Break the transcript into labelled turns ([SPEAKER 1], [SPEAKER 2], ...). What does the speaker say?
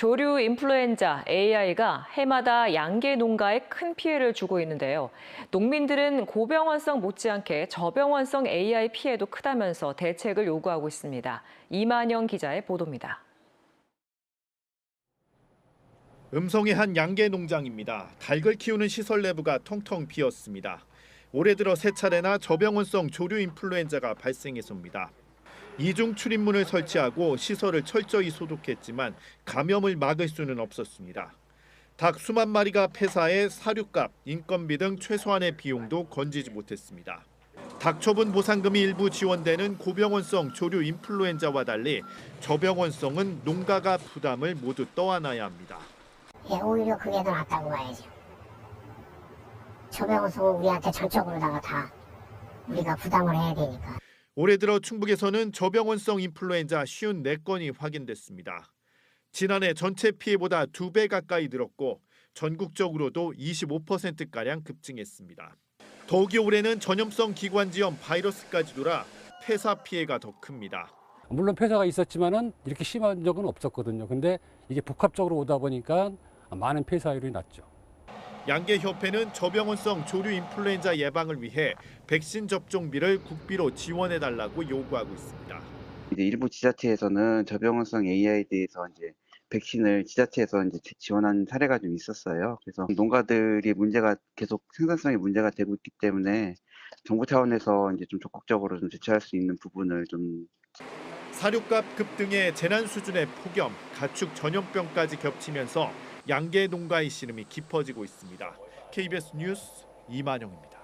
[SPEAKER 1] 조류 인플루엔자 AI가 해마다 양계 농가에 큰 피해를 주고 있는데요. 농민들은 고병원성 못지않게 저병원성 AI 피해도 크다면서 대책을 요구하고 있습니다. 이만영 기자의 보도입니다.
[SPEAKER 2] 음성의 한 양계 농장입니다. 닭을 키우는 시설 내부가 텅텅 비었습니다. 올해 들어 세 차례나 저병원성 조류 인플루엔자가 발생해서입니다. 이중 출입문을 설치하고 시설을 철저히 소독했지만 감염을 막을 수는 없었습니다. 닭 수만 마리가 폐사해 사료값, 인건비 등 최소한의 비용도 건지지 못했습니다. 닭 처분 보상금이 일부 지원되는 고병원성 조류 인플루엔자와 달리 저병원성은 농가가 부담을 모두 떠안아야 합니다.
[SPEAKER 3] 예, 오히려 그게 더 낫다고 봐야죠. 저병원성은 우리한테 전적으로다가 다 우리가 부담을 해야 되니까.
[SPEAKER 2] 올해 들어 충북에서는 저병원성 인플루엔자 54건이 확인됐습니다. 지난해 전체 피해보다 두배 가까이 늘었고 전국적으로도 25%가량 급증했습니다. 더욱이 올해는 전염성 기관지염 바이러스까지 돌아 폐사 피해가 더 큽니다.
[SPEAKER 4] 물론 폐사가 있었지만은 이렇게 심한 적은 없었거든요. 근데 이게 복합적으로 오다 보니까 많은 폐사율이 났죠.
[SPEAKER 2] 양계협회는 저병원성 조류 인플루엔자 예방을 위해 백신 접종비를 국비로 지원해 달라고 요구하고 있습니다.
[SPEAKER 5] 이제 일부 지자체에서는 저병원성 AI에 대해서 이제 백신을 지자체에서 이제 지- 지원한 사례가 좀 있었어요. 그래서 농가들이 문제가 계속 생산성에 문제가 되고 있기 때문에 정부 차원에서 이제 좀 적극적으로 좀 대처할 수 있는 부분을 좀
[SPEAKER 2] 사료값 급등의 재난 수준의 폭염, 가축 전염병까지 겹치면서 양계 농가의 시름이 깊어지고 있습니다. KBS 뉴스 이만영입니다.